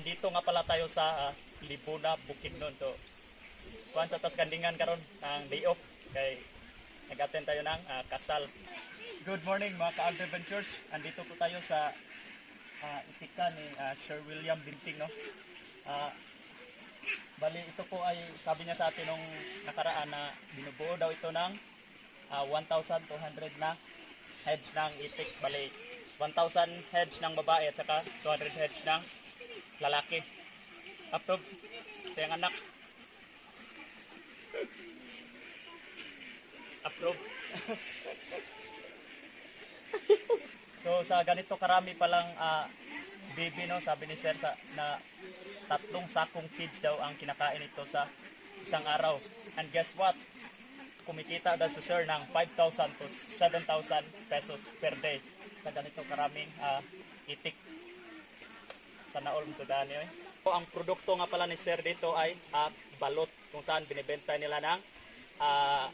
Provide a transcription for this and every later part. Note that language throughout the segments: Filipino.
andito nga pala tayo sa ah, Libuna, Bukidnon. So, kuhan sa tas kandingan karon ang day off kay nag-attend tayo ng ah, kasal. Good morning mga ka-adventures. Andito po tayo sa ah, itika ni ah, Sir William Binting no. Ah, bali ito po ay sabi niya sa atin nung nakaraan na binubuo daw ito ng ah, 1,200 na heads ng itik. Bali 1,000 heads ng babae at saka 200 heads ng lalaki. Approve. Sayang anak. Approve. so sa ganito karami palang ah, baby no, sabi ni Sir sa, na tatlong sakong kids daw ang kinakain ito sa isang araw. And guess what? Kumikita daw si Sir ng 5,000 to 7,000 pesos per day sa ganito karaming ah, itik. Sana all sa dani eh. So, ang produkto nga pala ni Sir dito ay ah, balot kung saan binibenta nila ng ah,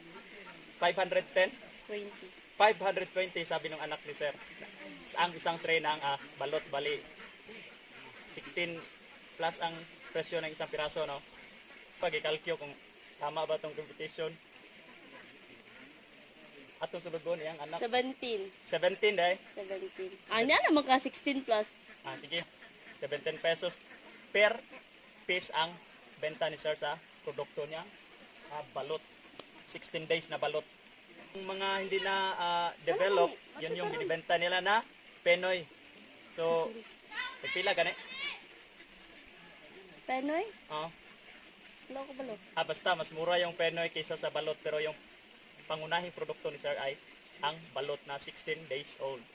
510 20. 520 sabi ng anak ni Sir. Ang isang tray ng ah, balot bali 16 plus ang presyo ng isang piraso no. Pag i-calculate kung tama ba tong competition. Atong sulod doon iyang anak 17. 17 dai. 17. Ah, niya naman ka 16 plus. Ah sige. 17 pesos per piece ang benta ni Sir sa produkto niya. Ah, balot. 16 days na balot. Yung mga hindi na ah, develop, yun yung binibenta nila na Penoy. So, pila gani? Penoy? Oh. Wala ko balo. Ah, basta mas mura yung Penoy kaysa sa balot pero yung pangunahing produkto ni Sir ay ang balot na 16 days old. Oh,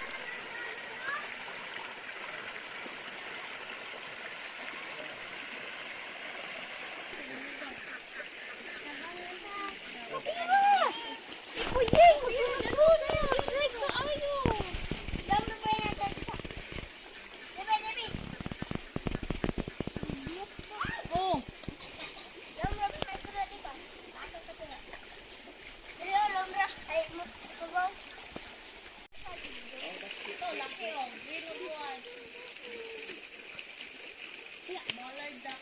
duck.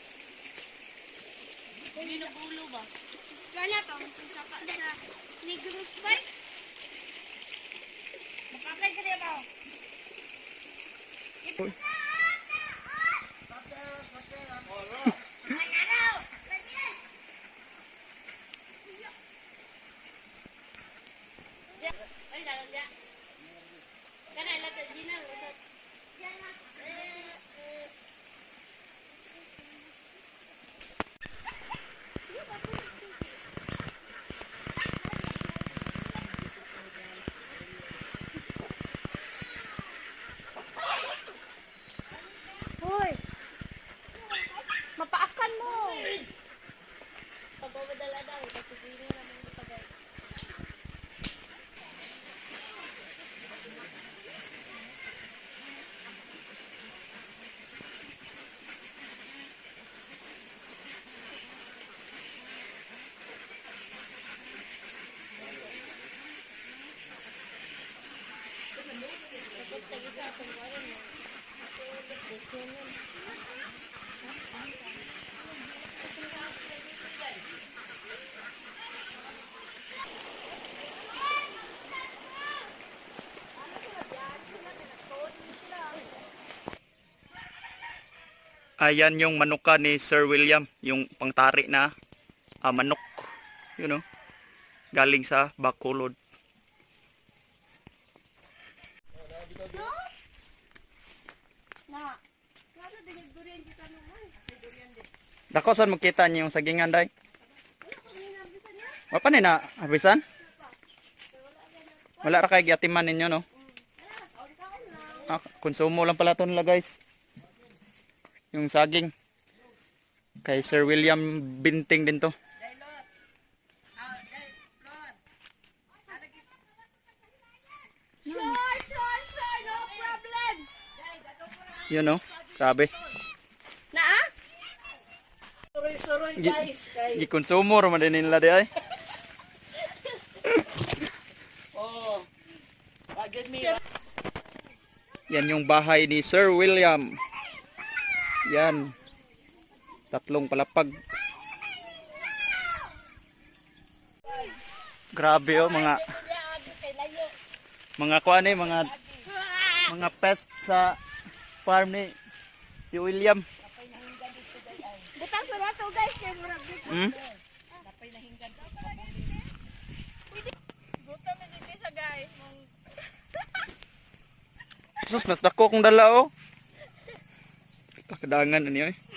Binubulo ba? Wala pa, sa pa sa Negros Bike. Makapay ka rin ako. Ay, Pagbawadala daw, ipagay. Dapat tagi sa atong karon mo. Ito yun. Ayan yung manuka ni Sir William, yung pangtari na ah, manok. You know, galing sa Bacolod. Dako saan makita niyo yung sagingan day? Wapa ni na habisan? Wala ra kay giatiman ninyo no. Ah, konsumo lang pala to nila guys. Yung saging. Kay Sir William Binting din to. Sure, sure, sure, no. Yun. Grabe. Na ah? Gi- Gikonsumo ra man din nila di ay. Yan yung bahay ni Sir William. Yan. Tatlong palapag. Grabe oh mga mga kuan eh, mga mga pest sa farm ni si William. Butang sa lato guys, kay murag Hmm? Buta na dito sa guys. Sus, mas dako kong dala oh. Pakadangan ano yun eh.